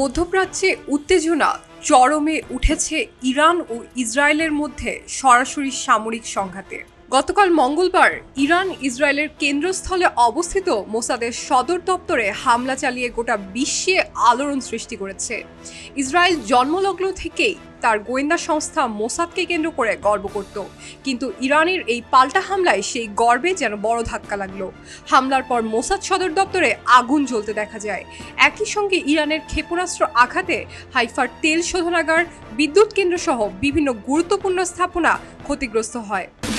মধ্যপ্রাচ্যে উত্তেজনা চরমে উঠেছে ইরান ও ইসরায়েলের মধ্যে সরাসরি সামরিক সংঘাতে গতকাল মঙ্গলবার ইরান, ইসরায়েলের কেন্দ্রস্থলে অবস্থিত মোসাদের সদর দপ্তরে হামলা চালিয়ে গোটা বিশ্বে আলোড়ন সৃষ্টি করেছে। ইসরায়েল জন্মলগ্ন থেকেই তার গোয়েন্দা সংস্থা মোসাদকে কেন্দ্র করে গর্ব করত। কিন্তু ইরানের এই পাল্টা হামলায় সেই গর্বে যেন বড় ধাক্কা লাগল। হামলার পর মোসাদ সদর দপ্তরে আগুন জ্বলতে দেখা যায়। একই সঙ্গে ইরানের ক্ষেপণাস্ত্র আঘাতে হাইফার তেল শোধনাগার, বিদ্যুৎ কেন্দ্রসহ বিভিন্ন গুরুত্বপূর্ণ স্থাপনা ক্ষতিগ্রস্ত হয়।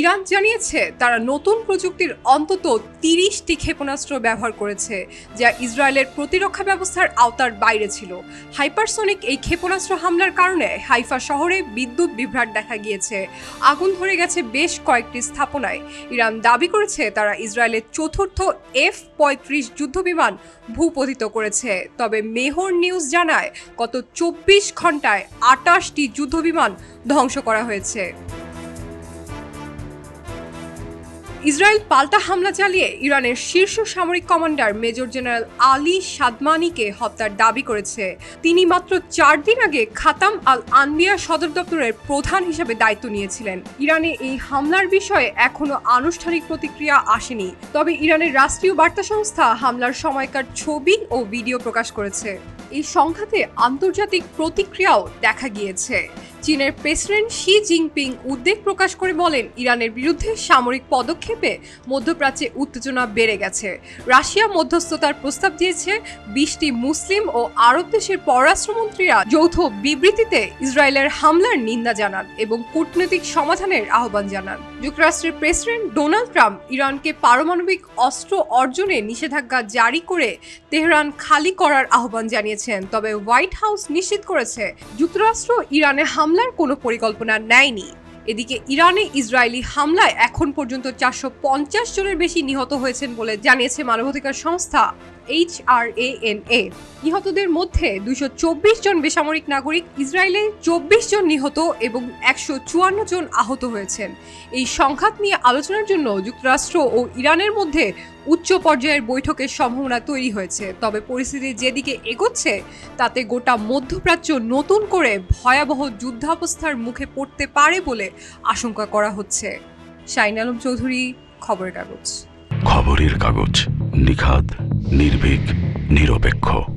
ইরান জানিয়েছে তারা নতুন প্রযুক্তির অন্তত তিরিশটি ক্ষেপণাস্ত্র ব্যবহার করেছে, যা ইসরায়েলের প্রতিরক্ষা ব্যবস্থার আওতার বাইরে ছিল। হাইপারসনিক এই ক্ষেপণাস্ত্র হামলার কারণে হাইফা শহরে বিদ্যুৎ বিভ্রাট দেখা গিয়েছে। আগুন ধরে গেছে বেশ কয়েকটি স্থাপনায়। ইরান দাবি করেছে তারা ইসরায়েলের চতুর্থ এফ পঁয়ত্রিশ যুদ্ধবিমান ভূপতিত করেছে। তবে মেহর নিউজ জানায়, গত চব্বিশ ঘন্টায় আটাশটি যুদ্ধবিমান ধ্বংস করা হয়েছে। ইসরায়েল পাল্টা হামলা চালিয়ে ইরানের শীর্ষ সামরিক কমান্ডার মেজর জেনারেল আলী সাদমানিকে হত্যার দাবি করেছে। তিনি মাত্র চার দিন আগে খাতাম আল আনবিয়া সদর দপ্তরের প্রধান হিসেবে দায়িত্ব নিয়েছিলেন। ইরানে এই হামলার বিষয়ে এখনও আনুষ্ঠানিক প্রতিক্রিয়া আসেনি। তবে ইরানের রাষ্ট্রীয় বার্তা সংস্থা হামলার সময়কার ছবি ও ভিডিও প্রকাশ করেছে। এই সংঘাতে আন্তর্জাতিক প্রতিক্রিয়াও দেখা গিয়েছে। চীনের প্রেসিডেন্ট শি জিনপিং উদ্বেগ প্রকাশ করে বলেন, ইরানের বিরুদ্ধে সামরিক পদক্ষেপে মধ্যপ্রাচ্যে উত্তেজনা বেড়ে গেছে। রাশিয়া মধ্যস্থতার প্রস্তাব দিয়েছে, বিশটি মুসলিম ও আরব দেশের পররাষ্ট্রমন্ত্রীরা যৌথ বিবৃতিতে ইসরায়েলের হামলার নিন্দা জানান এবং কূটনৈতিক সমাধানের আহ্বান জানান। যুক্তরাষ্ট্রের প্রেসিডেন্ট ডোনাল্ড ট্রাম্প ইরানকে পারমাণবিক অস্ত্র অর্জনে নিষেধাজ্ঞা জারি করে তেহরান খালি করার আহ্বান জানিয়েছেন, তবে হোয়াইট হাউস নিশ্চিত করেছে, যুক্তরাষ্ট্র ইরানে হামলার কোনো পরিকল্পনা নেয়নি। এদিকে ইরানে ইসরায়েলি হামলায় এখন পর্যন্ত চারশো পঞ্চাশ জনের বেশি নিহত হয়েছেন বলে জানিয়েছে মানবাধিকার সংস্থা এইচ আর এ নিহতদের মধ্যে দুইশো চব্বিশ জন বেসামরিক নাগরিক, ইসরায়েলে চব্বিশ জন নিহত এবং একশো চুয়ান্ন জন আহত হয়েছেন। এই সংঘাত নিয়ে আলোচনার জন্য যুক্তরাষ্ট্র ও ইরানের মধ্যে উচ্চ পর্যায়ের বৈঠকের সম্ভাবনা তৈরি হয়েছে। তবে পরিস্থিতি যেদিকে এগোচ্ছে, তাতে গোটা মধ্যপ্রাচ্য নতুন করে ভয়াবহ যুদ্ধাবস্থার মুখে পড়তে পারে বলে আশঙ্কা করা হচ্ছে। শাইন আলম চৌধুরী, খবরের কাগজ। খবরের কাগজ, নিখাদ, নির্ভীক, নিরপেক্ষ।